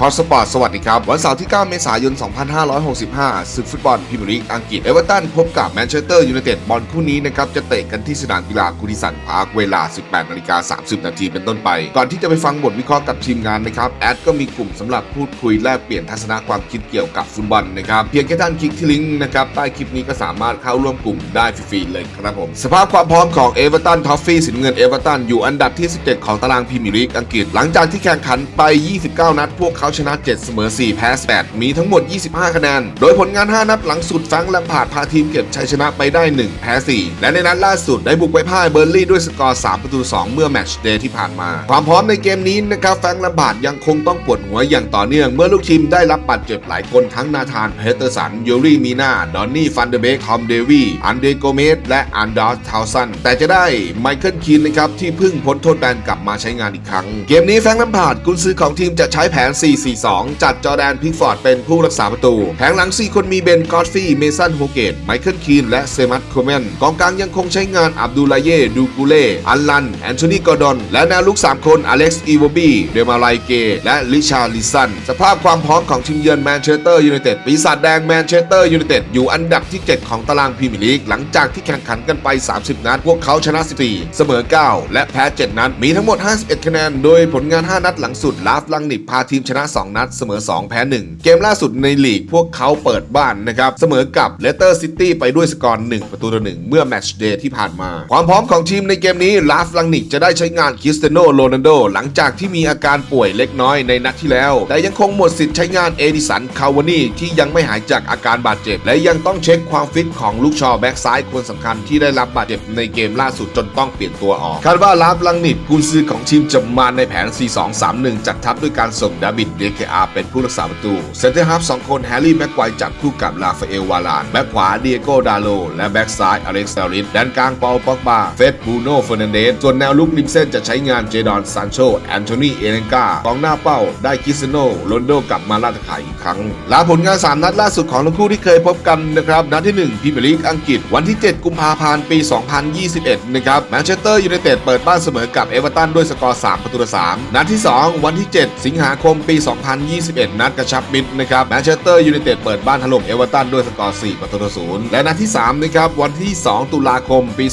ฮอตสปอร์ตสวัสดีครับ วันเสาร์ที่ 9 เมษายน 2565ศึกฟุตบอลพรีเมียร์ลีกอังกฤษเอเวอร์ตันพบกับแมนเชสเตอร์ยูไนเต็ดบอลคู่นี้นะครับ จะเตะกันที่สนามกีฬาคูดิสันพาร์คเวลา 18นาฬิกา30 นาทีเป็นต้นไป ก่อนที่จะไปฟังบทวิเคราะห์กับทีมงานนะครับ แอดก็มีกลุ่มสำหรับพูดคุยแลกเปลี่ยนทัศนะความคิดเกี่ยวกับฟุตบอลนะครับเพียงแค่ท่านคลิกที่ลิงก์นะครับใต้คลิปนี้ก็สามารถเข้าร่วมกลุ่มได้ฟรีๆเลยครับผมสภาพความพร้อมของเอเวอร์ตันทอฟฟี่สีน้ำเงินเอเวอร์ตันอยู่อันดับที่ 17 ของตารางพรีเมียร์ลีกอังกฤษหลังจากที่แข่งขันไป 29 นัดพวกเขาชนะ 7 เสมอ 4 แพ้ 8 มีทั้งหมด 25 คะแนน โดยผลงาน 5 นัดหลังสุดแฟรงแลมพาดพาทีมเก็บชัยชนะไปได้ 1 แพ้ 4 และในนัดล่าสุดได้บุกไปพ่ายเบอร์ลี่ด้วยสกอร์ 3 ประตู 2 เมื่อแมตช์เดย์ที่ผ่านมา ความพร้อมในเกมนี้นะครับแฟงแลมพาดยังคงต้องปวดหัวอย่างต่อเนื่อง เมื่อลูกทีมได้รับบาดเจ็บหลายคนทั้งนาธานเพเตอร์สันยูรีมีนาดอนนี่ฟันเดเบกทอมเดวีอันเดโกเมสและอันดอสทาวสันแต่จะได้ไมเคิลคีนนะครับที่เพิ่งพ้นโทษแบนกลับมาใช้งานอีกครั้ง เกมนี้แฟงแลมพาดกุนซือของทีมจะใช้แผน4-4-2 จัดจอแดนพิกฟอร์ดเป็นผู้รักษาประตู แผงหลัง 4 คนมีเบนกอตฟี่เมสันโฮเกต ไมเคิลคีน และเซมัตโคเมน กองกลางยังคงใช้งานอับดุลลาเย่ดูกูเล่ อัลลัน แอนโทนีกอร์ดอน และแนวลุก 3 คนอเล็กซ์อีโวบีเดมาไลเก และลิชาลิสัน สภาพความพร้อมของทีมเยือนแมนเชสเตอร์ยูไนเต็ด ปีศาจแดงแมนเชสเตอร์ยูไนเต็ดอยู่อันดับที่ 7 ของตารางพรีเมียร์ลีก หลังจากที่แข่งขันกันไป 30 นัด พวกเขาชนะ 14 เสมอ 9 และแพ้ 7 นัด มีทั้งหมด 51 คะแนน โดยผลงาน 5 นัดหลังสุดลาฟลังนิบพาทีมชนะ2 นัด เสมอ 2 แพ้ 1 เกมล่าสุดในลีกพวกเขาเปิดบ้านนะครับ เสมอกับเลสเตอร์ซิตี้ไปด้วยสกอร์ 1 ประตูต่อ 1 เมื่อแมตช์เดย์ที่ผ่านมา ความพร้อมของทีมในเกมนี้ลาฟลังนิกจะได้ใช้งานคริสเตโนโรนัลโด หลังจากที่มีอาการป่วยเล็กน้อยในนัดที่แล้ว แต่ยังคงหมดสิทธิ์ใช้งานเอดิสันคาวานี่ที่ยังไม่หายจากอาการบาดเจ็บ และยังต้องเช็คความฟิตของลูกชอแบ็กซ้ายคนสำคัญที่ได้รับบาดเจ็บในเกมล่าสุดจนต้องเปลี่ยนตัวออกคาดว่าลาฟลังนิดกุนซือของทีมจะมาในแผน 4-2-3-1 จัดทัพด้วยการส่งดาบิดเดเคอาเป็นผู้รักษาประตู เซนเตอร์ฮาฟสองคนแฮร์รี่แม็กไกวจับคู่กับลาฟาเอลวาลานแบ็กขวาเดียโกดาโล และแบ็กซ้ายอเล็กซ์เซริสด้านกลางเปอลป็อกบาเฟดบูโนเฟอร์นันเดสส่วนแนวลุกริมเส้นจะใช้งานเจดอนซานโชแอนโทนีเอเลนกากองหน้าเป้าได้คิสเซโนโรนโดกลับมาล่าตะข่ายอีกครั้งลาผลงาน 3 นัดล่าสุดของทั้งคู่ที่เคยพบกันนะครับนัดที่ 1พรีเมียร์ลีกอังกฤษวันที่ 7 กุมภาพันธ์ปี 2021 นะครับแมนเชสเตอร์ยูไนเต็ดเปิดบ้านเสมอกับเอเวอร์ตันด้วยสกอร์ 3 ประตูต่อ 3 นัดที่ 2 วันที่ 7 สิงหาคมปี2021 นัดกระชับมิตรนะครับแมนเชสเตอร์ยูไนเต็ดเปิดบ้านถล่มเอเวอร์ตันด้วยสกอร์ 4 ประตูต่อ0และนัดที่3นะครับวันที่ 2 ตุลาคมปี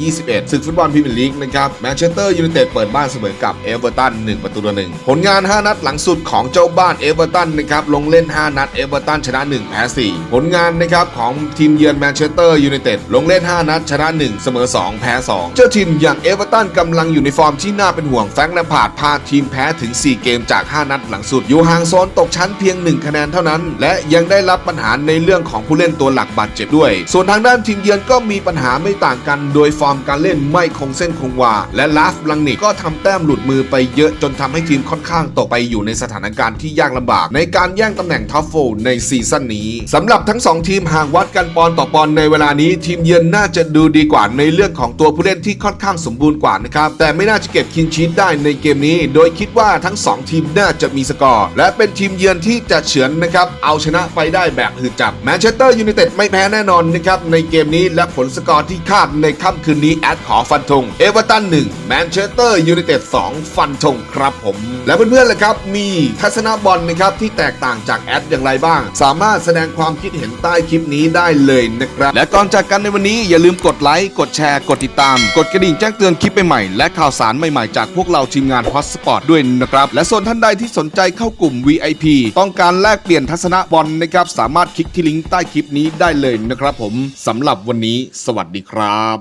2021ศึกฟุตบอลพรีเมียร์ลีกนะครับแมนเชสเตอร์ยูไนเต็ดเปิดบ้านเสมอกับเอเวอร์ตัน 1 ประตูต่อ1ผลงาน 5 นัดหลังสุดของเจ้าบ้านเอเวอร์ตันนะครับลงเล่น 5 นัดเอเวอร์ตันชนะ 1 แพ้ 4 ผลงานนะครับของทีมเยือนแมนเชสเตอร์ยูไนเต็ดลงเล่น 5 นัดชนะ 1 เสมอ 2 แพ้ 2 เจ้าทีมอย่างเอเวอร์ตันกำลังอยู่ในฟอร์มที่น่าเป็นห่วงแฟรงค์แลมพาดพาทีมแพ้ถึง 4 เกมจาก 5 นัดหลังสุดอยู่ห่างโซนตกชั้นเพียง 1 คะแนนเท่านั้น และยังได้รับปัญหาในเรื่องของผู้เล่นตัวหลักบาดเจ็บด้วย ส่วนทางด้านทีมเยือนก็มีปัญหาไม่ต่างกัน โดยฟอร์มการเล่นไม่คงเส้นคงวา และลาฟลังนิกก็ทำแต้มหลุดมือไปเยอะจนทำให้ทีมค่อนข้างตกไปอยู่ในสถานการณ์ที่ยากลำบาก ในการแย่งตำแหน่งท็อปโฟในซีซั่นนี้สำหรับทั้ง 2 ทีมห่างวัดกันปอนต่อปอนในเวลานี้ ทีมเยือนน่าจะดูดีกว่าในเรื่องของตัวผู้เล่นที่ค่อนข้างสมบูรณ์กว่านะครับแต่ไม่น่าจะเก็บคินชีตได้ในเกมนี้ โดยคิดว่าทั้ง 2 ทีมน่าจะมีสกอร์และเป็นทีมเยือนที่จะเฉือนนะครับเอาชนะไปได้แบบหืดจับแมนเชสเตอร์ยูไนเต็ดไม่แพ้แน่นอนนะครับในเกมนี้และผลสกอร์ที่คาดในค่ำคืนนี้แอดขอฟันธงเอเวอร์ตัน1แมนเชสเตอร์ยูไนเต็ด2ฟันธงครับผม และเพื่อนๆเลยครับมีทัศนบอลนะครับที่แตกต่างจากแอดอย่างไรบ้าง สามารถแสดงความคิดเห็นใต้คลิปนี้ได้เลยนะครับ และก่อนจากกันในวันนี้อย่าลืมกดไลค์กดแชร์กดติดตาม กดกระดิ่งแจ้งเตือนคลิปใหม่ๆและข่าวสารใหม่ๆจากพวกเราทีมงานฮอตสปอร์ตด้วยนะครับและส่วนท่านใดที่สนใจเข้ากลุ่ม VIP ต้องการแลกเปลี่ยนทัศนะบอลนะครับ สามารถคลิกที่ลิงก์ใต้คลิปนี้ได้เลยนะครับผมสำหรับวันนี้ สวัสดีครับ